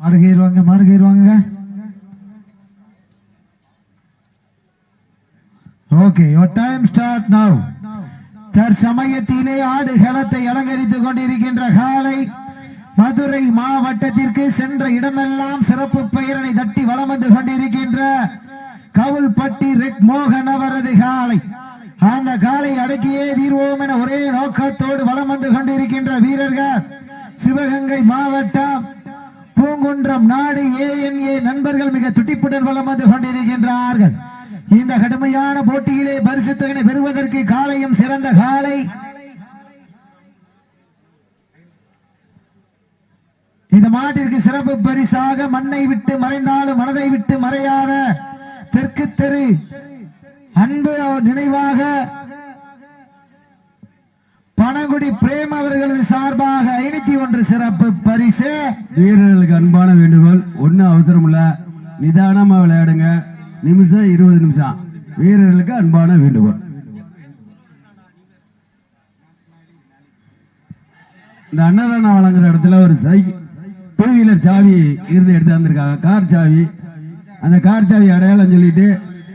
மாடு கயிறுவாங்க மாடு okay your time start now தற்சமயத்திலே ஆடு களத்தை அலங்கரித்துக் கொண்டிருக்கின்ற காலை மதுரை மாவட்டத்திற்கு சென்ற இடமெல்லாம் சிறப்பு பெயரனை தட்டி வலம் வந்து கொண்டிருக்கின்ற கவுல்பட்டி ரெட் மோகன் அவரது காலை. அந்த காலை அடக்கியே தீர்வோம் என ஒரே நோக்கத்தோடு வலம் வந்து கொண்டிருக்கின்ற வீரர்கள். சிவகங்கை மாவட்டம் பூங்குன்றம் நாடு ஏஎன்ஏ நண்பர்கள் மிக துடிப்புடன் வலம் வந்து கொண்டிருக்கின்றார்கள். இந்த கடுமையான போட்டியிலே பரிசு தொகையை பெறுவதற்கு காலையும் சிறந்த காலை. இந்த மாட்டிற்கு சிறப்பு பரிசாக மண்ணை விட்டு மறைந்தாலும் மனதை விட்டு மறையாத தெற்கு தெரு அன்பு நினைவாக பனகுடி பிரேம் அவர்களது சார்பாக ஐநூத்தி ஒன்று சிறப்பு பரிசு. வீரர்களுக்கு அன்பான வேண்டுகோள் ஒன்றும் அவசரம் இல்ல நிதானமா விளையாடுங்க நிமிஷம் இருபது நிமிஷம். வீரர்களுக்கு அன்பான வேண்டுகோள். இந்த அன்னதானம் வழங்குற இடத்துல ஒரு சைக்கிள் டூ வீலர் சாவி இருந்து எடுத்து வந்திருக்காங்க கார் சாவி. அந்த கார் சாவி அடையாளம் சொல்லிட்டு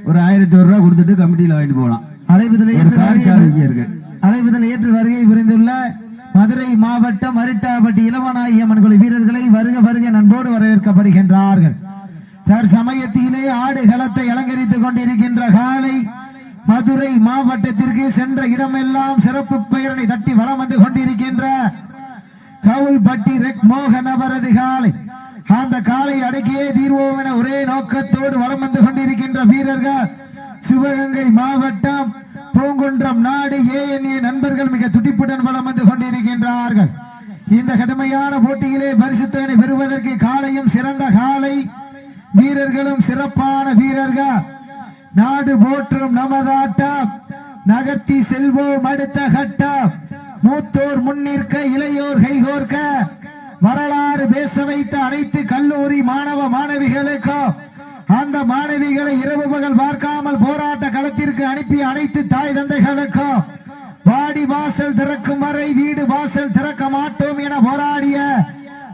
ஒரு ஆயிரத்தி ஒரு ரூபா கொடுத்துட்டு கமிட்டியில வாங்கிட்டு போகலாம். அழைப்புதல் கார் வருகை சாவி இங்கே இருக்கு. அழைப்புதல் ஏற்று வருகை புரிந்துள்ள மதுரை மாவட்டம் அரிட்டாப்பட்டி இளவநாயம்மன் குழு வீரர்களை வருக வருக நண்போடு வரவேற்கப்படுகின்றார்கள். தற்சமயத்திலே ஆடு களத்தை அலங்கரித்துக் கொண்டிருக்கின்ற காலை மதுரை மாவட்டத்திற்கு சென்ற இடமெல்லாம் சிறப்பு பெயரனை தட்டி வலம் வந்து கொண்டிருக்கின்ற கவுல்பட்டி ரெக் மோகன் அவரது காலை அந்த காலை அடக்கியே தீர்வோம் என ஒரே நோக்கத்தோடு வலம் வந்து கொண்டிருக்கின்ற வீரர்கள் சிவகங்கை மாவட்டம் பூங்குன்றம் நாடு ஏஎன்ஏ நண்பர்கள் மிக துடிப்புடன் வளம் வந்து கொண்டிருக்கின்றார்கள்? இந்த கடுமையான போட்டியிலே பரிசுத்தனை பெறுவதற்கு காலையும் சிறந்த காலை வீரர்களும் சிறப்பான வீரர்கள். நாடு போற்றும் நமதாட்டம் நகர்த்தி செல்வோம் அடுத்த கட்டம். மூத்தோர் முன்னிற்க இளையோர் கைகோர்க்க. வரலாறு பேச வைத்த அனைத்து கல்லூரி மாணவ மாணவிகளுக்கும் அந்த மாணவிகளை இரவு பகல் பார்க்காமல் போராட்ட களத்திற்கு அனுப்பி அனைத்து தாய் தந்தைகளுக்கும் வாடி வாசல் திறக்கும் வரை வீடு வாசல் திறக்க மாட்டோம் என போராடிய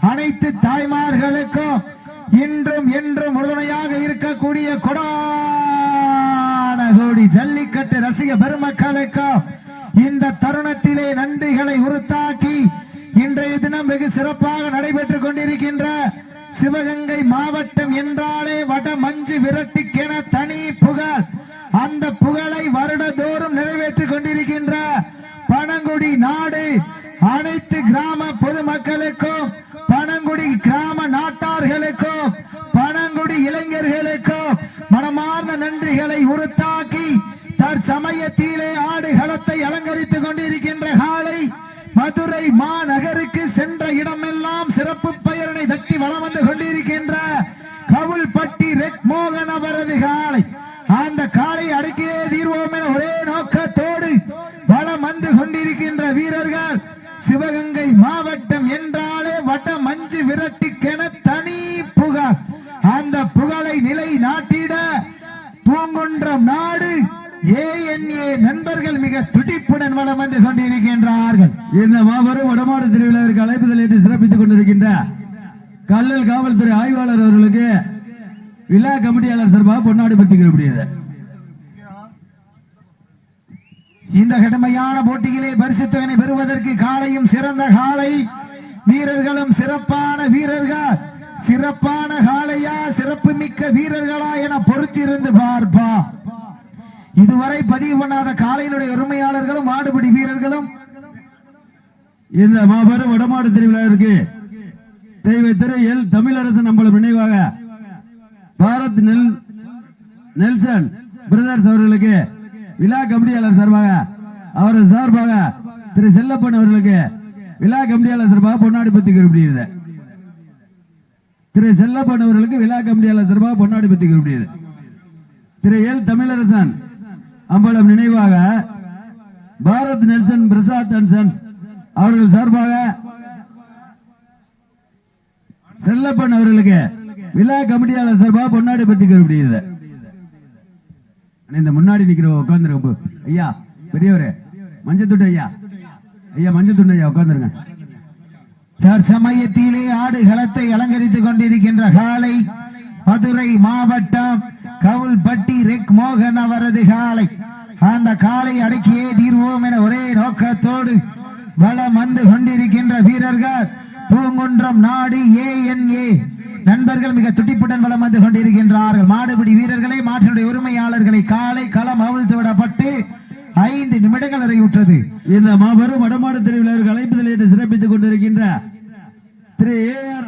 அனைத்து தாய்மார்களுக்கும் இன்றும் என்றும் உறுதுணையாக இருக்கக்கூடிய கொடான கோடி ஜல்லிக்கட்டு ரசிக பெருமக்களுக்கும் இந்த தருணத்திலே நன்றிகளை உறுத்தாக்கி இன்றைய தினம் வெகு சிறப்பாக நடைபெற்றுக் கொண்டிருக்கின்ற சிவகங்கை மாவட்டம் என்றாலே வட மஞ்சு விரட்டிக்கென தனி புகழ் அந்த புகழை வருடதோறும் நிறைவேற்றிக் கொண்டிருக்கின்ற பனங்குடி நாடு அனைத்து கிராம பொதுமக்களுக்கும் பனங்குடி கிராம நாட்டார்களுக்கும் பனங்குடி இளைஞர்களுக்கும் மனமார்ந்த நன்றிகளை உறுத்தாக்கி தற்சமயத்திலே ஆடு களத்தை அலங்கரித்துக் கொண்டிருக்கின்ற காலை மதுரை மாநகருக்கு சென்ற இடமெல்லாம் சிறப்பு பெயரனை தட்டி வலம் வந்து கொண்டிருக்கின்ற கவுல்பட்டி ரெக் மோகன் அவரது காலை அந்த காலை அடக்கியே தீர்வோம் என ஒரே நோக்கத்தோடு வலம் வந்து கொண்டிருக்கின்ற வீரர்கள் சிவகங்கை மாவட்டம் என்றாலே வட மஞ்சு விரட்டிக்கென தனி புகழ் அந்த புகழை நிலை நாட்டிட பூங்குன்றம் நாடு ஏஎன்ஏ நண்பர்கள் மிக துடிப்புடன் வலம் வந்து கொண்டிருக்கின்றார்கள் இந்த மாபெரும் வடமாடு திருவிழாவிற்கு அழைப்புதல் ஏற்று சிறப்பித்துக் கொண்டிருக்கின்ற கல்லல் காவல்துறை ஆய்வாளர் அவர்களுக்கு விழா கமிட்டியாளர் சார்பாக பொன்னாடி பத்திக்கிறப்படுகிறது இந்த கடுமையான போட்டியிலே பரிசு தொகை பெறுவதற்கு காலையும் சிறந்த காலை. வீரர்களும் சிறப்பான வீரர்கள். சிறப்பான காளையா சிறப்பு மிக்க வீரர்களா என பொறுத்திருந்து பார்ப்பா. இதுவரை பதிவு பண்ணாத காளையினுடைய உரிமையாளர்களும் மாடுபிடி வீரர்களும். இந்த மாபெரும் வடமாடு திருவிழாவிற்கு தெய்வ திரு எல். தமிழரசன் நம்மளும் நினைவாக பாரத் நெல் நெல்சன் பிரதர்ஸ் அவர்களுக்கு விழா கமிட்டியாளர் சார்பாக அவரது சார்பாக திரு செல்லப்பன் அவர்களுக்கு விழா கமிட்டியாளர் சார்பாக பொன்னாடி பத்தி குறிப்பிடுகிறது திரு செல்லப்பன் அவர்களுக்கு விழா கமிட்டியாளர் சார்பாக பொன்னாடி பத்தி குறிப்பிடுகிறது திரு எல் தமிழரசன் அம்பலம் நினைவாக Bharat Nelson Prasad and sons அவர்கள் சார்பாக செல்லப்பன் அவர்களுக்கு விழா கமிட்டியாளர் சார்பாக பொன்னாடி பத்தி குறிப்பிடுகிறது இந்த முன்னாடி நிக்கிற உட்காந்துருங்க ஐயா பெரியவரே மஞ்சத்துண்டு ஐயா. ஐயா மஞ்சத்துண்டு ஐயா உட்காந்துருங்க தற்சமயத்திலே ஆடுகளத்தை அலங்கரித்துக் கொண்டிருக்கின்ற காலை மதுரை மாவட்டம் கவுல்பட்டி ரெக் மோகன் அவரது காலை. அந்த காலை அடக்கியே தீர்வோம் என ஒரே நோக்கத்தோடு வலம் வந்து கொண்டிருக்கின்ற வீரர்கள். பூங்குன்றம் நாடு ஏ என் ஏ. நண்பர்கள் மிக துடிப்புடன் வளம் வந்து கொண்டிருக்கின்றார்கள். மாடுபிடி வீரர்களை மாற்றினுடைய உரிமையாளர்களை காலை களம் அவிழ்த்து விடப்பட்டு ஐந்து நிமிடங்கள் நிறைவுற்றது. இந்த மாபெரும் வடமாடு திருவிழாவிற்கு அழைப்புதல் என்று சிறப்பித்துக் கொண்டிருக்கின்ற திரு ஏ ஆர்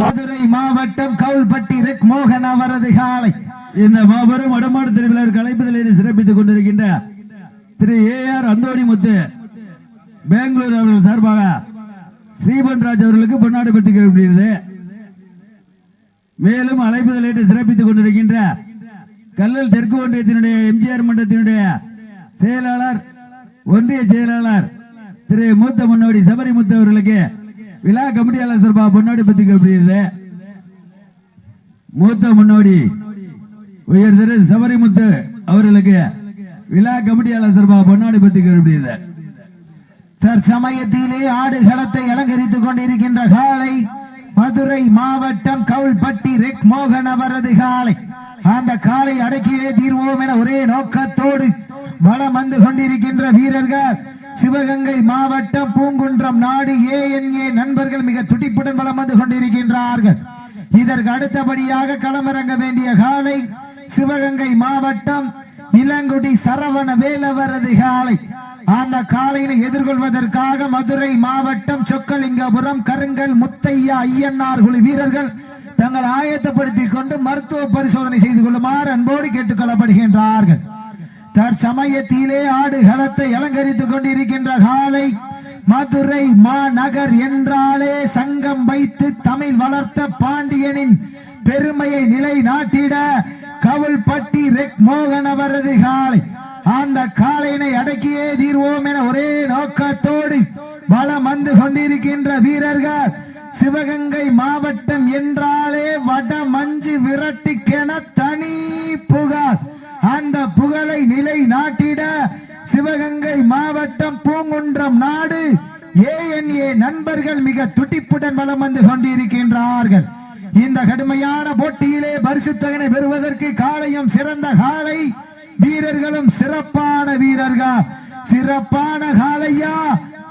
மதுரை மாவட்டம் கவுல்பட்டி ரெக் மோகன் அவரது காலை. இந்த மாபெரும் வடமாடு திருவிழர் அழைப்புதல் சிறப்பித்துக் கொண்டிருக்கின்ற Thiru A R Anthony Muthu Bangalore அவர்கள் சார்பாக ஸ்ரீபன் ராஜ் அவர்களுக்கு பொன்னாடு பெற்றுகிறது மேலும் அழைப்புதல் சிறப்பித்துக் கொண்டிருக்கின்ற கல்லல் தெற்கு ஒன்றியத்தினுடைய எம்ஜிஆர் மன்றத்தினுடைய செயலாளர் ஒன்றிய செயலாளர் திரு மூத்த முன்னோடி சபரி முத்து அவர்களுக்கு விழா கமிட்டியாளர் சார்பா சார்பாக பொன்னாடி பெற்றுகிறது மூத்த முன்னோடி உயர் திரு சபரிமுத்து அவர்களுக்கு விழா கமிட்டியாளர் சார்பாக பொன்னாடி பெற்றுகிறது தற்சமயத்திலே ஆடுகளத்தை அலங்கரித்துக் கொண்டிருக்கின்ற காலை மதுரை மாவட்டம் கவுல்பட்டி ரெக் மோகன் அவரது காலை அந்த காலை அடக்கியே தீர்வோம் என ஒரே நோக்கத்தோடு வலம் வந்து கொண்டிருக்கின்ற வீரர்கள் சிவகங்கை மாவட்டம் பூங்குன்றம் நாடு ஏஎன்ஏ நண்பர்கள் மிக துடிப்புடன் வளம் வந்து கொண்டிருக்கின்றார்கள். இதற்கு அடுத்தபடியாக களமிறங்க வேண்டிய காலை சிவகங்கை மாவட்டம் இளங்குடி சரவண வேலவரது காலை. அந்த காலையினை எதிர்கொள்வதற்காக மதுரை மாவட்டம் சொக்கலிங்கபுரம் கருங்கல் முத்தையா ஐயன்னார் குழு வீரர்கள் தங்கள் ஆயத்தப்படுத்திக் கொண்டு மருத்துவ பரிசோதனை செய்து கொள்ளுமாறு அன்போடு கேட்டுக் தற்சமயத்திலே தற்சமயத்திலே ஆடுகளத்தை அலங்கரித்துக் கொண்டிருக்கின்ற காலை மதுரை மாநகர் என்றாலே சங்கம் வைத்து தமிழ் வளர்த்த பாண்டியனின் பெருமையை நிலைநாட்டிட கவுல்பட்டி ரெக் மோகன் அவரது காலை. அந்த காலையினை அடக்கியே தீர்வோம் என ஒரே நோக்கத்தோடு வலம் வந்து கொண்டிருக்கின்ற வீரர்கள் சிவகங்கை மாவட்டம் என்றாலே வட மஞ்சு விரட்டுக்கென தனி புகார் அந்த புகழை நிலை நாட்டிட சிவகங்கை மாவட்டம் பூங்குன்றம் நாடு ஏஎன்ஏ நண்பர்கள் மிக துடிப்புடன் வலம் வந்து கொண்டிருக்கின்றார்கள். இந்த கடுமையான போட்டியிலே பரிசு பெறுவதற்கு காலையும் சிறந்த காலை. வீரர்களும் சிறப்பான வீரர்கள்? சிறப்பான காலையா?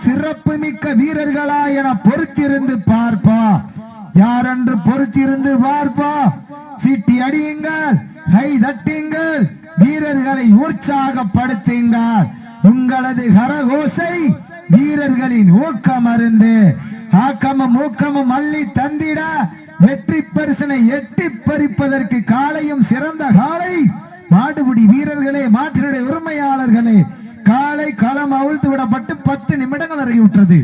சிறப்பு மிக்க வீரர்களா என பொறுத்திருந்து பார்ப்பா. யாரென்று பொறுத்திருந்து பார்ப்பா? சீட்டி அடியுங்கள் கை தட்டுங்கள் வீரர்களை உற்சாகப்படுத்துங்கள் உங்களது கரகோசை வீரர்களின் ஊக்கம் அருந்து ஆக்கமும் ஊக்கமும் அள்ளி தந்திட வெற்றி பரிசனை எட்டி பறிப்பதற்கு காலையும் சிறந்த காலை. மாடுபிடி வீரர்களே மாற்றினுடைய உரிமையாளர்களே காலை களம் அவிழ்த்து விடப்பட்டு பத்து நிமிடங்கள் நிறைவுற்றது.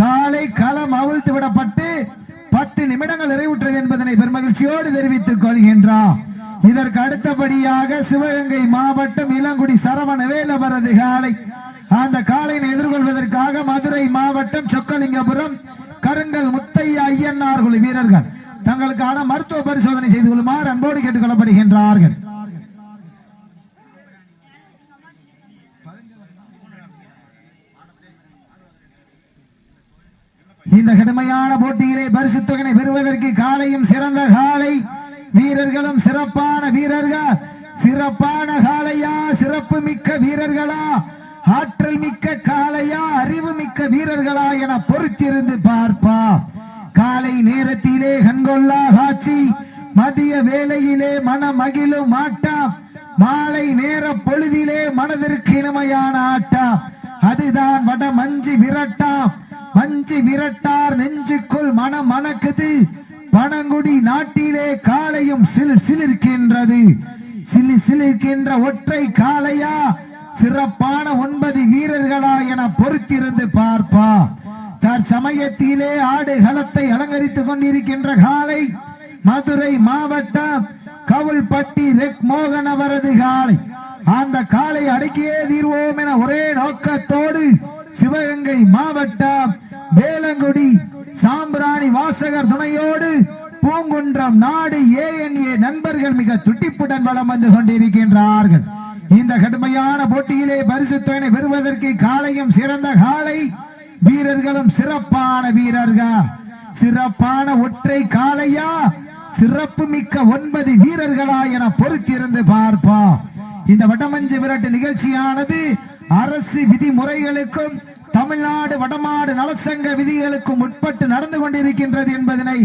காலை களம் அவிழ்த்து விடப்பட்டு பத்து நிமிடங்கள் நிறைவுற்றது என்பதனை பெருமகிழ்ச்சியோடு தெரிவித்துக் கொள்கின்றார் இதற்கு அடுத்தபடியாக சிவகங்கை மாவட்டம் இளங்குடி சரவண வேலவரது காலை. அந்த காலையினை எதிர்கொள்வதற்காக மதுரை மாவட்டம் சொக்கலிங்கபுரம் கருங்கல் முத்தையா ஐயன்னார் குழு வீரர்கள் தங்களுக்கான மருத்துவ பரிசோதனை செய்து கொள்ளுமாறு அன்போடு கேட்டுக் கொள்ளப்படுகின்றார்கள் இந்த கடுமையான போட்டியிலே பரிசு தொகையை பெறுவதற்கு காலையும் சிறந்த காலை. வீரர்களும் சிறப்பான வீரர்கள். சிறப்பான காலையா சிறப்பு மிக்க வீரர்களா ஆற்றல் மிக்க காலையா அறிவு மிக்க வீரர்களா என பொறுத்திருந்து பார்ப்பா. காலை நேரத்திலே கண்கொள்ளா காட்சி மதிய வேளையிலே மன மகிழும் ஆட்டம் மாலை நேர பொழுதிலே மனதிற்கு இனிமையான ஆட்டம் அதுதான் வட மஞ்சு விரட்டாம் மஞ்சு விரட்டார் நெஞ்சுக்குள் மனம் மணக்குது. பனங்குடி நாட்டிலே காலையும் சில் சிலிர்க்கின்றது. சிலி சிலிக்கின்ற ஒற்றை காளையா? சிறப்பான ஒன்பது வீரர்களா என பொறுத்திருந்து பார்ப்பா. தற்சமயத்திலே ஆடு களத்தை அலங்கரித்துக் கொண்டிருக்கின்ற காலை மதுரை மாவட்டம் கவுல்பட்டி ரெக் மோகன் அவரது காலை அந்த காலை அடக்கியே தீர்வோம் என ஒரே நோக்கத்தோடு சிவகங்கை மாவட்டம் வேலங்குடி சாம்பிராணி வாசகர் துணையோடு பூங்குன்றம் நாடு ஏஎன்ஏ நண்பர்கள் மிக துட்டிப்புடன் வளம் வந்து கொண்டிருக்கின்றார்கள். இந்த கடுமையான போட்டியிலே பரிசுத்தனை பெறுவதற்கு காலையும் சிறந்த காலை வீரர்களும் சிறப்பான வீரர்கள்? சிறப்பான ஒற்றை காளையா சிறப்பு மிக்க ஒன்பது வீரர்களா என பொறுத்திருந்து பார்ப்போம். இந்த வடமஞ்சு விரட்டு நிகழ்ச்சியானது அரசு விதிமுறைகளுக்கும் தமிழ்நாடு வடமாடு நலசங்க விதிகளுக்கும் உட்பட்டு நடந்து கொண்டிருக்கின்றது என்பதனை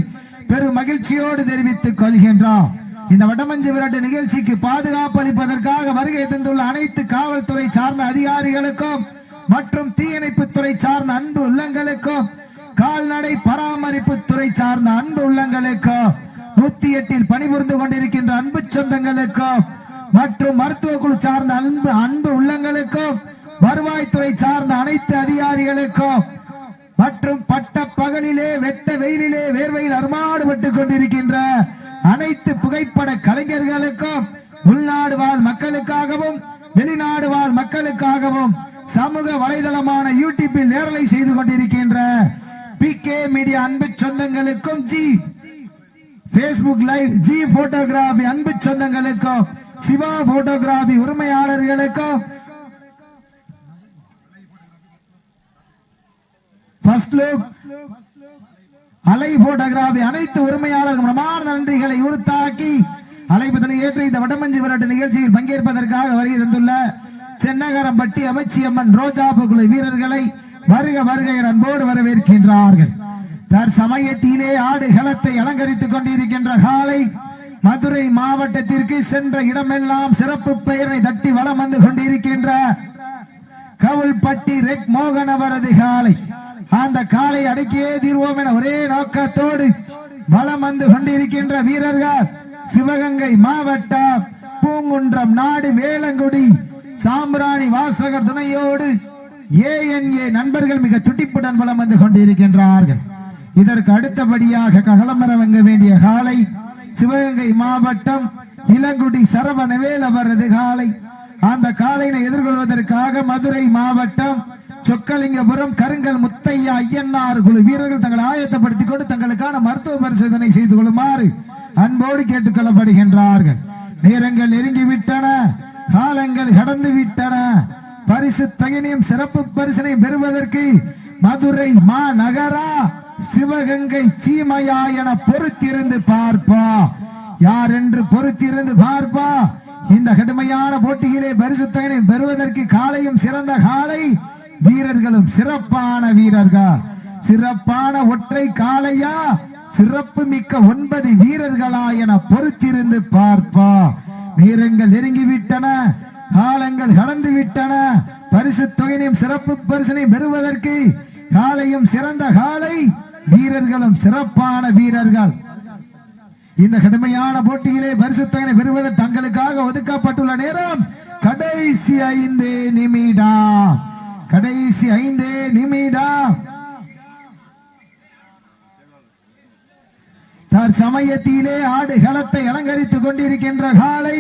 பெரும் மகிழ்ச்சியோடு தெரிவித்துக் கொள்கின்றோம். இந்த வடமஞ்சு விரட்டு நிகழ்ச்சிக்கு பாதுகாப்பு அளிப்பதற்காக வருகை தந்துள்ள அனைத்து காவல்துறை சார்ந்த அதிகாரிகளுக்கும் மற்றும் தீயணைப்புத்துறை சார்ந்த அன்பு உள்ளங்களுக்கும் கால்நடை பராமரிப்பு துறை சார்ந்த அன்பு உள்ளங்களுக்கும் நூத்தி எட்டில் பணிபுரிந்து கொண்டிருக்கின்ற அன்பு சொந்தங்களுக்கும் மற்றும் மருத்துவ குழு சார்ந்த அன்பு அன்பு உள்ளங்களுக்கும் வருவாய்த்துறை சார்ந்த அனைத்து அதிகாரிகளுக்கும் மற்றும் பட்ட பகலிலே வெட்ட வெயிலிலே வேர்வையில் அருமாடுபட்டுக் கொண்டிருக்கின்ற அனைத்து புகைப்பட கலைஞர்களுக்கும் உள்நாடு வாழ் மக்களுக்காகவும் வெளிநாடு வாழ் மக்களுக்காகவும் சமூக வலைதளமான யூடியூபில் நேரலை செய்து கொண்டிருக்கின்ற பி கே மீடியா அன்பு சொந்தங்களுக்கும் G Facebook live G photography அன்பு சொந்தங்களுக்கும் சிவா போட்டோகிராபி உரிமையாளர்களுக்கும் ஃபர்ஸ்ட் லுக் அலை போட்டோகிராபி அனைத்து உரிமையாளர்கள் மனமார்ந்த நன்றிகளை உறுத்தாக்கி அழைப்பதனை ஏற்று இந்த வடமஞ்சி விளையாட்டு நிகழ்ச்சியில் பங்கேற்பதற்காக வருகை தந்துள்ள சென்னகரம்பட்டி அமைச்சியம்மன் ரோஜா குழு வீரர்களை வருக வருக அன்போடு வரவேற்கின்றார்கள். தற்சமயத்திலே ஆடு களத்தை அலங்கரித்துக் கொண்டிருக்கின்ற காலை மதுரை மாவட்டத்திற்கு சென்ற இடமெல்லாம் சிறப்பு பெயரை தட்டி வலம் வந்து கொண்டிருக்கின்ற கவுல்பட்டி ரெக் மோகன் அவரது காலை. அந்த காலை அடக்கியே தீர்வோம் என ஒரே நோக்கத்தோடு வலம் வந்து கொண்டிருக்கின்ற வீரர்கள். சிவகங்கை மாவட்டம் பூங்குன்றம் நாடு வேளங்குடி சாம்பிராணி வாசகர் துணையோடு ஏஎன்ஏ நண்பர்கள் மிக துட்டிப்புடன் வளம் வந்து கொண்டிருக்கின்றார்கள். இதற்கு அடுத்தபடியாக ககலமரவங்க வேண்டிய காலை சிவகங்கை மாவட்டம் இளங்குடி சரவணவேல் அவரது காலை. அந்த காலையினை எதிர்கொள்வதற்காக மதுரை மாவட்டம் சொக்கலிங்கபுரம் கருங்கல் முத்தையா ஐயன்னார் குழு வீரர்கள் தங்களை ஆயத்தப்படுத்திக் கொண்டு தங்களுக்கான மருத்துவ பரிசோதனை செய்து கொள்ளுமாறு அன்போடு கேட்டுக் கொள்ளப்படுகின்றார்கள் நேரங்கள் நெருங்கிவிட்டன காலங்கள் கடந்து விட்டன பரிசு தகினியும் சிறப்பு பரிசனை பெறுவதற்கு மதுரை மாநகரா சிவகங்கை சீமையா என பொறுத்திருந்து பார்ப்பா. யார் என்று பொறுத்திருந்து பார்ப்பா. இந்த கடுமையான போட்டியிலே பரிசு தகனை பெறுவதற்கு காலையும் சிறந்த காலை வீரர்களும் சிறப்பான வீரர்கள். சிறப்பான ஒற்றை காளையா? சிறப்பு மிக்க ஒன்பது வீரர்களா என பொறுத்திருந்து பார்ப்பா நேரங்கள் நெருங்கிவிட்டன. காலங்கள் கடந்து விட்டன பரிசு தொகையினையும் சிறப்பு பரிசனையும் பெறுவதற்கு காலையும் சிறந்த காலை வீரர்களும் சிறப்பான வீரர்கள். இந்த கடுமையான போட்டியிலே பரிசு தொகையை பெறுவது தங்களுக்காக ஒதுக்கப்பட்டுள்ள நேரம் கடைசி ஐந்து நிமிடம். கடைசி ஐந்து நிமிடம். தற்சமயத்திலே ஆடு களத்தை அலங்கரித்துக் கொண்டிருக்கின்ற காலை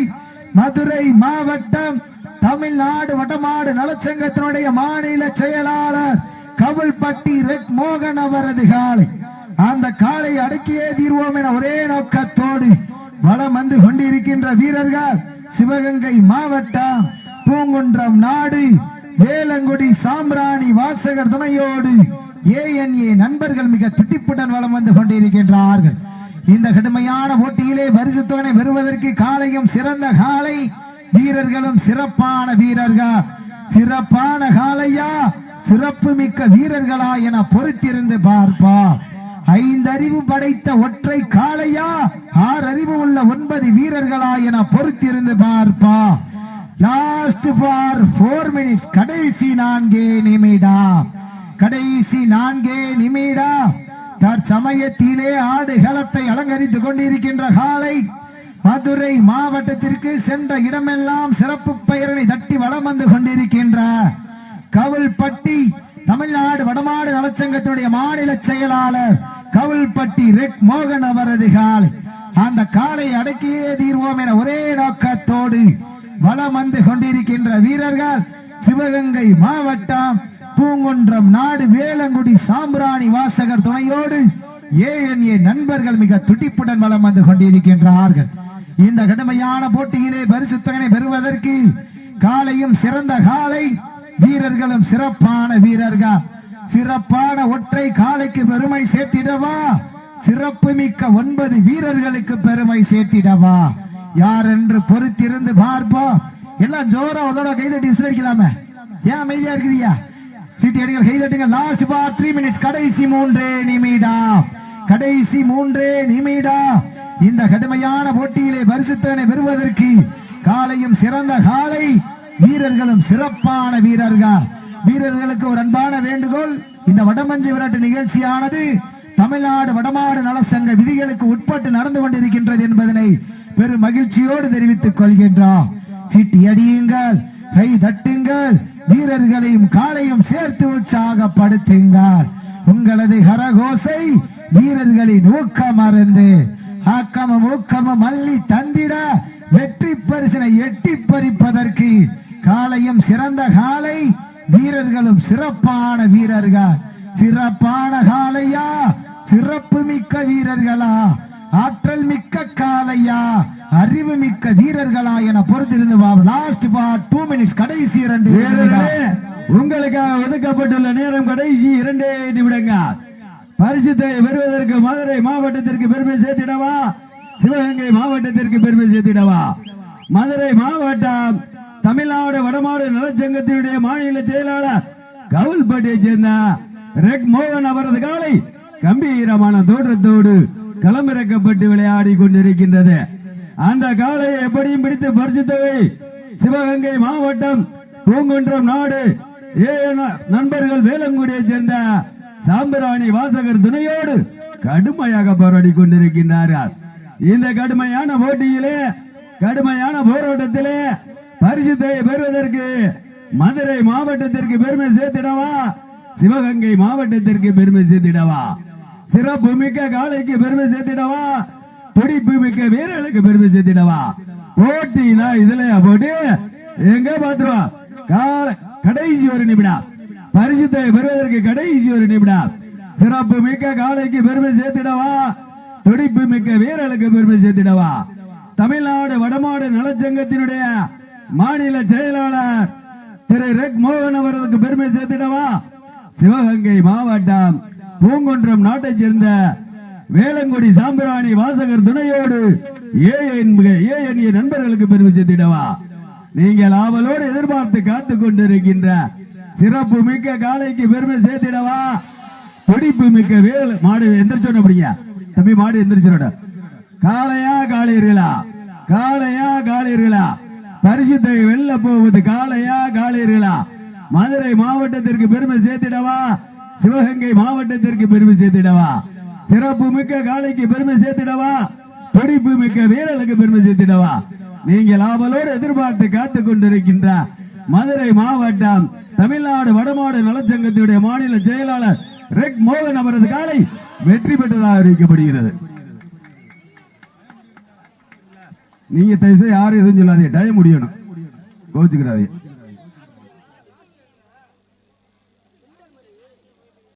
மதுரை மாவட்டம் தமிழ்நாடு வடமாடு நலச்சங்கத்தினுடைய மாநில செயலாளர் கவுல்பட்டி ரெட் மோகன் அவரது காலை. அந்த காலை அடக்கியே தீர்வோம் என ஒரே நோக்கத்தோடு வலம் வந்து கொண்டிருக்கின்ற வீரர்கள் சிவகங்கை மாவட்டம் பூங்குன்றம் நாடு வேலங்குடி சாம்பிராணி வாசகர் துணையோடு ஏஎன்ஏ நண்பர்கள் மிக துட்டிப்புடன் வளம் வந்து கொண்டிருக்கின்றார்கள். இந்த கடுமையான போட்டியிலே பரிசுத்தவனை பெறுவதற்கு காலையும் சிறந்த காலை. வீரர்களும் சிறப்பான வீரர்கள்? சிறப்பான காலையா? சிறப்பு மிக்க வீரர்களா என பொறுத்திருந்து பார்ப்பா ஐந்தறிவு படைத்த ஒற்றை காளையா ஆறு அறிவு உள்ள ஒன்பது வீரர்களா என பொறுத்திருந்து பார்ப்பா லாஸ்ட் ஃபார் போர் மினிட்ஸ் கடைசி நான்கே நிமிடா. கடைசி நான்கே நிமிடா. தற்சமயத்திலே ஆடு களத்தை அலங்கரித்துக் கொண்டிருக்கின்ற காலை மதுரை மாவட்டத்திற்கு சென்ற இடமெல்லாம் சிறப்பு பெயரனை தட்டி வளம் வந்து கொண்டிருக்கின்ற கவுல்பட்டி தமிழ்நாடு வடமாடு நலச்சங்கத்தினுடைய மாநில செயலாளர் கவுல்பட்டி ரெட் மோகன் அவரது காலை. அந்த காலை அடக்கியே தீர்வோம் என ஒரே நோக்கத்தோடு வளம் வந்து கொண்டிருக்கின்ற வீரர்கள் சிவகங்கை மாவட்டம் பூங்குன்றம் நாடு வேலங்குடி சாம்பிராணி வாசகர் துணையோடு ஏஎன்ஏ நண்பர்கள் மிக துடிப்புடன் வளம் வந்து கொண்டிருக்கின்றார்கள். இந்த கடுமையான போட்டியிலே பரிசு பெறுவதற்கு காலையும் சிறந்த காலை வீரர்களும் சிறப்பான வீரர்கள். சிறப்பான ஒற்றை காலைக்கு பெருமை சேர்த்திடவா? சிறப்பு மிக்க ஒன்பது வீரர்களுக்கு பெருமை சேர்த்திடவா? யார் என்று பொறுத்திருந்து பார்ப்போம். எல்லாம் ஜோரா அதோட கைதட்டி விசிலடிக்கலாமே. ஏன் அமைதியா இருக்கிறியா சீட்டு அடிகள் கைதட்டுங்க லாஸ்ட் பார் த்ரீ மினிட்ஸ் கடைசி மூன்றே நிமிடம் கடைசி மூன்றே நிமிடம் இந்த கடுமையான போட்டியிலே பரிசுத்தனை பெறுவதற்கு காலையும் சிறந்த காலை. வீரர்களும் சிறப்பான வீரர்கள். வீரர்களுக்கு ஒரு அன்பான வேண்டுகோள். இந்த வடமஞ்சு விரட்டு நிகழ்ச்சியானது தமிழ்நாடு வடமாடு நலசங்க விதிகளுக்கு உட்பட்டு நடந்து கொண்டிருக்கின்றது என்பதனை பெரும் மகிழ்ச்சியோடு தெரிவித்துக் கொள்கின்றோம். சீட்டி அடியுங்கள் கை தட்டுங்கள் வீரர்களையும் காலையும் சேர்த்து உற்சாகப்படுத்துங்கள். உங்களது கரகோசை வீரர்களின் ஊக்கம் அருந்து ஆக்கமும் ஊக்கமும் மல்லி தந்திட வெற்றி பரிசனை எட்டி பறிப்பதற்கு காலையும் சிறந்த காலை வீரர்களும் சிறப்பான வீரர்கள். சிறப்பான காலையா சிறப்பு மிக்க வீரர்களா ஆற்றல் மிக்க காலையா அறிவுமிக்க வீரர்களா என பொறுத்திருந்து லாஸ்ட் ஃபார் டூ மினிட்ஸ் கடைசி இரண்டு உங்களுக்காக ஒதுக்கப்பட்டுள்ள நேரம் கடைசி இரண்டே நிமிடங்க பரிசுத்தை பெறுவதற்கு மதுரை மாவட்டத்திற்கு பெருமை சேர்த்திடவா? சிவகங்கை மாவட்டத்திற்கு பெருமை சேர்த்திடவா? மதுரை மாவட்டம் தமிழ்நாடு வடமாடு நலச்சங்கத்தினுடைய மாநில செயலாளர் கவுல்பட்டியை சேர்ந்த ரெக் மோகன் அவரது காலை கம்பீரமான தோற்றத்தோடு களமிறக்கப்பட்டு விளையாடி கொண்டிருக்கின்றது. அந்த காளையை எப்படியும் பிடித்து பரிசுத்தவை. சிவகங்கை மாவட்டம் பூங்குன்றம் நாடு. நண்பர்கள் வேலங்குடியை சேர்ந்த சாம்பிராணி வாசகர் துணையோடு கடுமையாக போராடி கொண்டிருக்கின்றார்கள். இந்த கடுமையான போட்டியிலே கடுமையான போராட்டத்திலே பரிசுத்தை பெறுவதற்கு மதுரை மாவட்டத்திற்கு பெருமை சேர்த்திடவா? சிவகங்கை மாவட்டத்திற்கு பெருமை சேர்த்திடவா? சிறப்பு மிக்க காலைக்கு பெருமை சேர்த்திடவா? துடிப்பு மிக்க வீரர்களுக்கு பெருமை சேர்த்திடவா? போட்டினா இதுல போட்டு? எங்க பாத்துருவோம் கால கடைசி ஒரு நிமிடம். பரிசுத்தை பெறுவதற்கு கடைசி ஒரு நிமிடம். சிறப்பு மிக்க காலைக்கு பெருமை சேர்த்திடவா? துடிப்பு மிக்க வீரர்களுக்கு பெருமை சேர்த்திடவா? தமிழ்நாடு வடமாடு நலச்சங்கத்தினுடைய மாநில செயலாளர் திரு ரெக் மோகன் அவர்களுக்கு பெருமை சேர்த்திடவா? சிவகங்கை மாவட்டம் பூங்குன்றம் நாட்டை சேர்ந்த வேளங்குடி சாம்பிராணி வாசகர் துணையோடு ஏஎன்ஏ நண்பர்களுக்கு பெருமை சேர்த்திடவா? நீங்கள் ஆவலோடு எதிர்பார்த்து காத்து கொண்டிருக்கின்ற சிறப்பு மிக்க காலைக்கு பெருமை சேர்த்திடவா? துடிப்பு மிக்க வேல் மாடு எந்திரிச்சோன்னு அப்படிங்க தம்பி மாடு எந்திரிச்சோட காளையா காளீர்களா காளையா காளீர்களா பரிசுத்தை வெல்ல போவது காளையா காளீர்களா மதுரை மாவட்டத்திற்கு பெருமை சேர்த்திடவா? சிவகங்கை மாவட்டத்திற்கு பெருமை சேர்த்திடவா? சிறப்பு மிக்க காளைக்கு பெருமை சேர்த்திடவா? துடிப்பு மிக்க வீரலுக்கு பெருமை சேர்த்திடவா? நீங்கள் ஆவலோடு எதிர்பார்த்து காத்து கொண்டிருக்கின்ற மதுரை மாவட்டம் தமிழ்நாடு வடமாடு நலச்சங்கத்தினுடைய மாநில செயலாளர் ரெக் மோகன் அவரது காலை வெற்றி பெற்றதாக அறிவிக்கப்படுகிறது. நீங்க தயவுசெய்து யாரும் எதுவும் சொல்லாதீங்க. டைம் முடியணும். கோச்சுக்கிறாதீங்க.